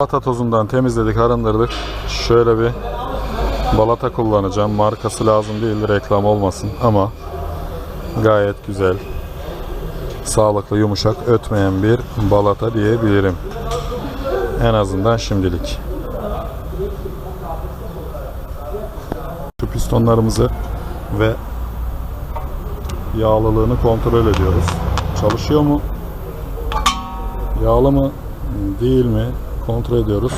Balata tozundan temizledik, arındırdık. Şöyle bir balata kullanacağım. Markası lazım değil, reklam olmasın ama gayet güzel, sağlıklı, yumuşak, ötmeyen bir balata diyebilirim. En azından şimdilik. Şu pistonlarımızı ve yağlılığını kontrol ediyoruz. Çalışıyor mu? Yağlı mı? Değil mi? Kontrol ediyoruz.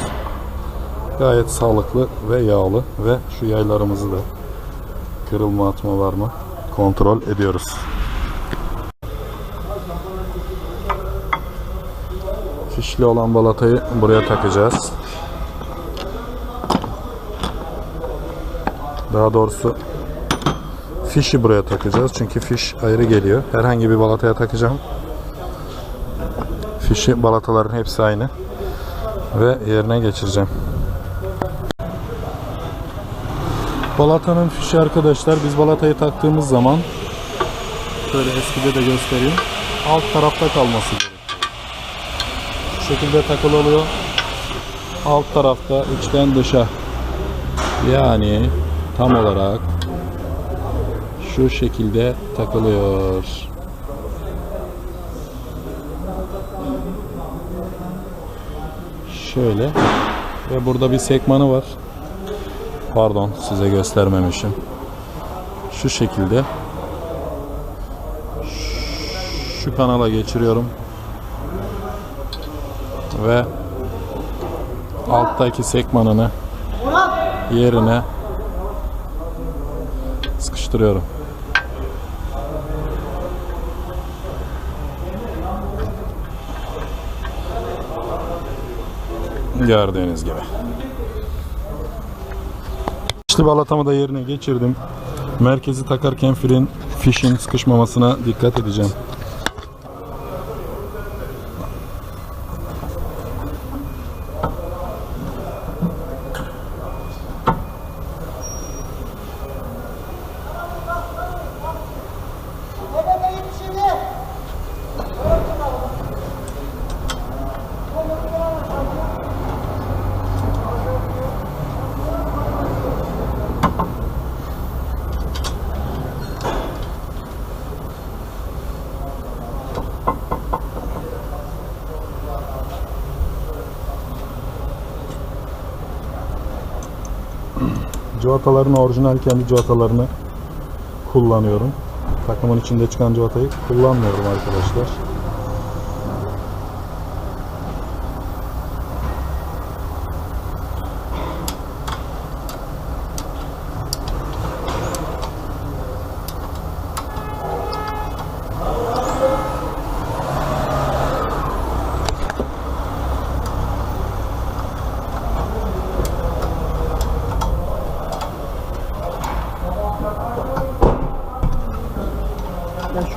Gayet sağlıklı ve yağlı ve şu yaylarımızı da kırılma atma var mı? Kontrol ediyoruz. Fişli olan balatayı buraya takacağız. Daha doğrusu fişi buraya takacağız. Çünkü fiş ayrı geliyor. Herhangi bir balataya takacağım. Fişi balataların hepsi aynı. Ve yerine geçireceğim. Balatanın fişi arkadaşlar biz balatayı taktığımız zaman şöyle eskide de göstereyim. Alt tarafta kalması gerekiyor. Şu şekilde takılı oluyor. Alt tarafta içten dışa. Yani tam olarak şu şekilde takılıyor. Şöyle ve burada bir sekmanı var. Pardon size göstermemişim. Şu şekilde şu kanala geçiriyorum ve alttaki sekmanını yerine sıkıştırıyorum. Gördüğünüz gibi. İşte balatamı da yerine geçirdim. Merkezi takarken fren fişin sıkışmamasına dikkat edeceğim. Civataların orijinal kendi civatalarını kullanıyorum. Takımın içinde çıkan civatayı kullanmıyorum arkadaşlar.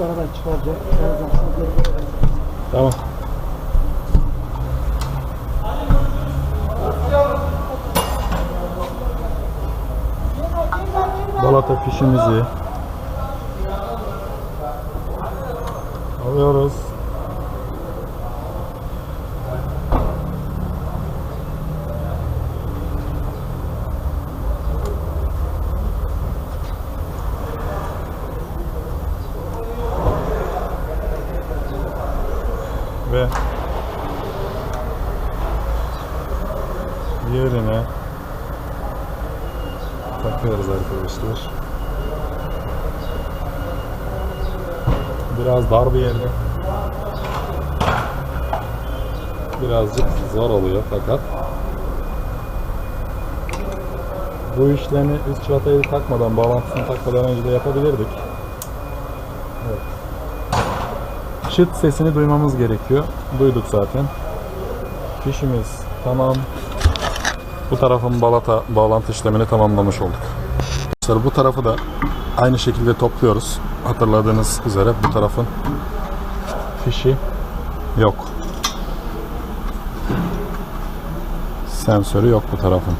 Aradan getireyim. Tamam. Balata fişimizi alıyoruz. ve yerine takıyoruz arkadaşlar. Biraz dar bir yerde. Birazcık zor oluyor fakat bu işlemi üst çatayı takmadan, bağlantısını takmadan önce de yapabilirdik. Evet. Çıt sesini duymamız gerekiyor. Duyduk zaten. Fişimiz tamam. Bu tarafın balata bağlantı işlemini tamamlamış olduk. Arkadaşlar bu tarafı da aynı şekilde topluyoruz. Hatırladığınız üzere bu tarafın fişi yok. Sensörü yok bu tarafın.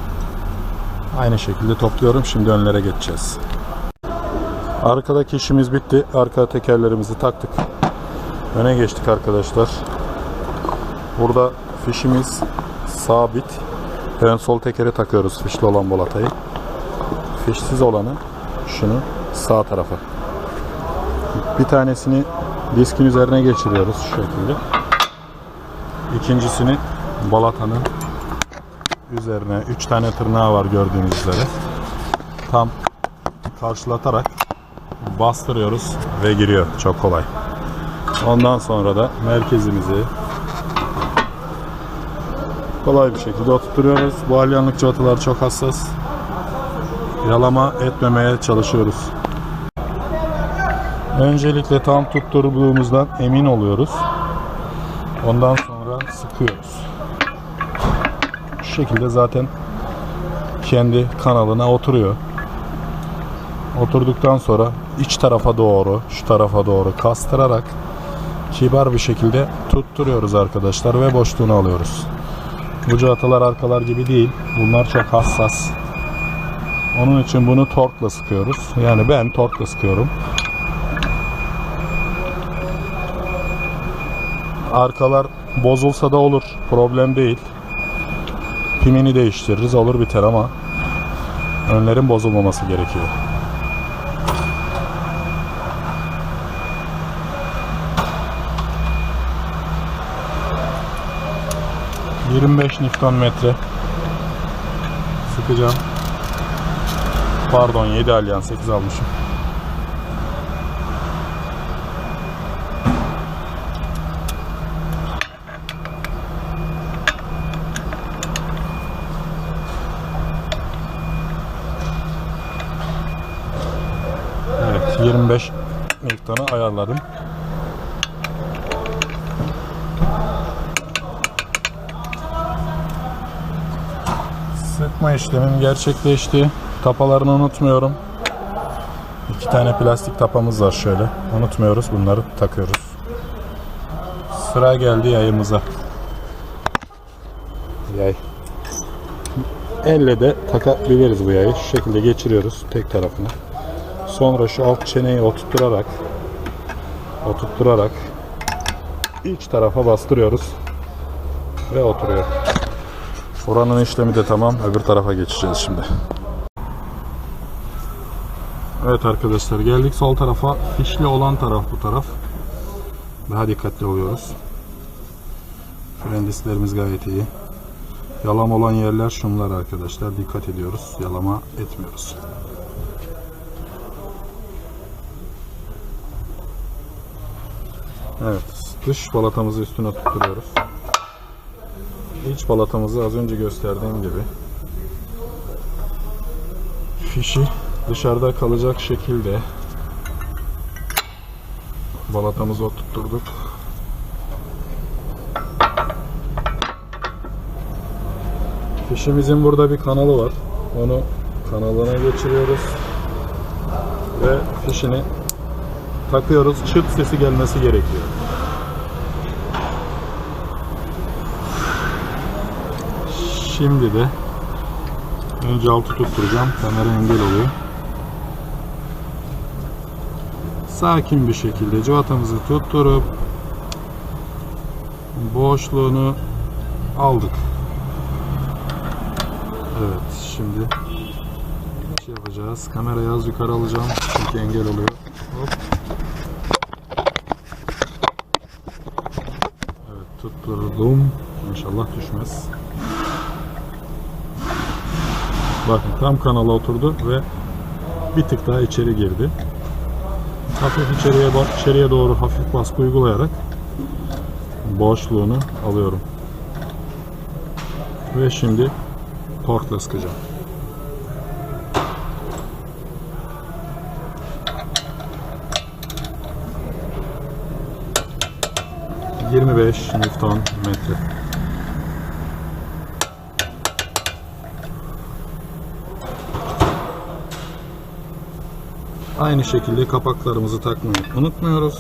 Aynı şekilde topluyorum. Şimdi önlere geçeceğiz. Arkadaki işimiz bitti. Arka tekerlerimizi taktık. Öne geçtik arkadaşlar. Burada fişimiz sabit. Ön sol tekeri takıyoruz fişli olan balatayı. Fişsiz olanı şunu sağ tarafa. Bir tanesini diskin üzerine geçiriyoruz şu şekilde. İkincisini balatanın üzerine 3 tane tırnağı var gördüğünüz üzere. Tam karşılatarak bastırıyoruz ve giriyor. Çok kolay. Ondan sonra da merkezimizi kolay bir şekilde oturtuyoruz. Bu alyanlık cıvatalar çok hassas. Yalama etmemeye çalışıyoruz. Öncelikle tam tutturduğumuzdan emin oluyoruz. Ondan sonra sıkıyoruz. Şu şekilde zaten kendi kanalına oturuyor. Oturduktan sonra iç tarafa doğru, şu tarafa doğru kastırarak kibar bir şekilde tutturuyoruz arkadaşlar ve boşluğunu alıyoruz. Bu cıvatalar arkalar gibi değil. Bunlar çok hassas. Onun için bunu torkla sıkıyoruz. Yani ben torkla sıkıyorum. Arkalar bozulsa da olur. Problem değil. Pimini değiştiririz olur biter ama önlerin bozulmaması gerekiyor. ...25 Newton metre... ...sıkacağım. Pardon 7 alyan 8 almışım. Evet 25 Newton'u ayarladım. Sıkma işlemim gerçekleşti. Tapalarını unutmuyorum. İki tane plastik tapamız var şöyle. Unutmuyoruz. Bunları takıyoruz. Sıra geldi yayımıza. Yay. Elle de takabiliriz bu yayı. Şu şekilde geçiriyoruz tek tarafını. Sonra şu alt çeneyi oturtturarak oturtturarak iç tarafa bastırıyoruz ve oturuyor. Oranın işlemi de tamam. Öbür tarafa geçeceğiz şimdi. Evet arkadaşlar geldik sol tarafa. Fişli olan taraf bu taraf. Daha dikkatli oluyoruz. Fren disklerimiz gayet iyi. Yalama olan yerler şunlar arkadaşlar. Dikkat ediyoruz. Yalama etmiyoruz. Evet. Dış balatamızı üstüne tutturuyoruz. İç balatamızı az önce gösterdiğim gibi fişi dışarıda kalacak şekilde balatamızı oturtturduk. Fişimizin burada bir kanalı var. Onu kanalına geçiriyoruz. Ve fişini takıyoruz. Çıt sesi gelmesi gerekiyor. Şimdi de önce altı tutturacağım. Kamera engel oluyor. Sakin bir şekilde cıvatamızı tutturup boşluğunu aldık. Evet şimdi şey yapacağız. Kamerayı az yukarı alacağım. Çünkü engel oluyor. Hop. Evet tutturdum. İnşallah düşmez. Bakın tam kanala oturdu ve bir tık daha içeri girdi. Hafif içeriye içeriye doğru hafif baskı uygulayarak boşluğunu alıyorum. Ve şimdi torkla sıkacağım. ...25 Newton metre. Aynı şekilde kapaklarımızı takmayı unutmuyoruz.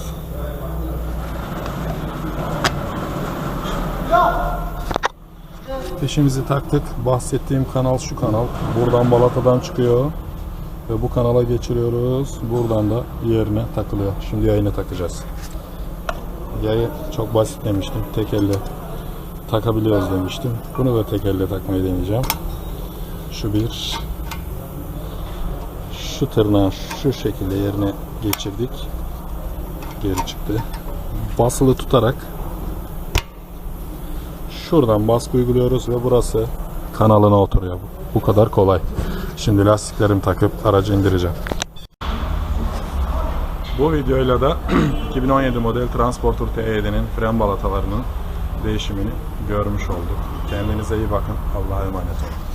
Fişimizi taktık. Bahsettiğim kanal şu kanal. Buradan balatadan çıkıyor. Ve bu kanala geçiriyoruz. Buradan da yerine takılıyor. Şimdi yayını takacağız. Yayı çok basit demiştim. Tek elle takabiliyoruz demiştim. Bunu da tek elle takmayı deneyeceğim. Şu bir. Şu tırnağı şu şekilde yerine geçirdik. Geri çıktı. Basılı tutarak şuradan baskı uyguluyoruz ve burası kanalına oturuyor. Bu kadar kolay. Şimdi lastiklerimi takıp aracı indireceğim. Bu videoyla da 2017 model Transporter T7'nin fren balatalarının değişimini görmüş olduk. Kendinize iyi bakın. Allah'a emanet olun.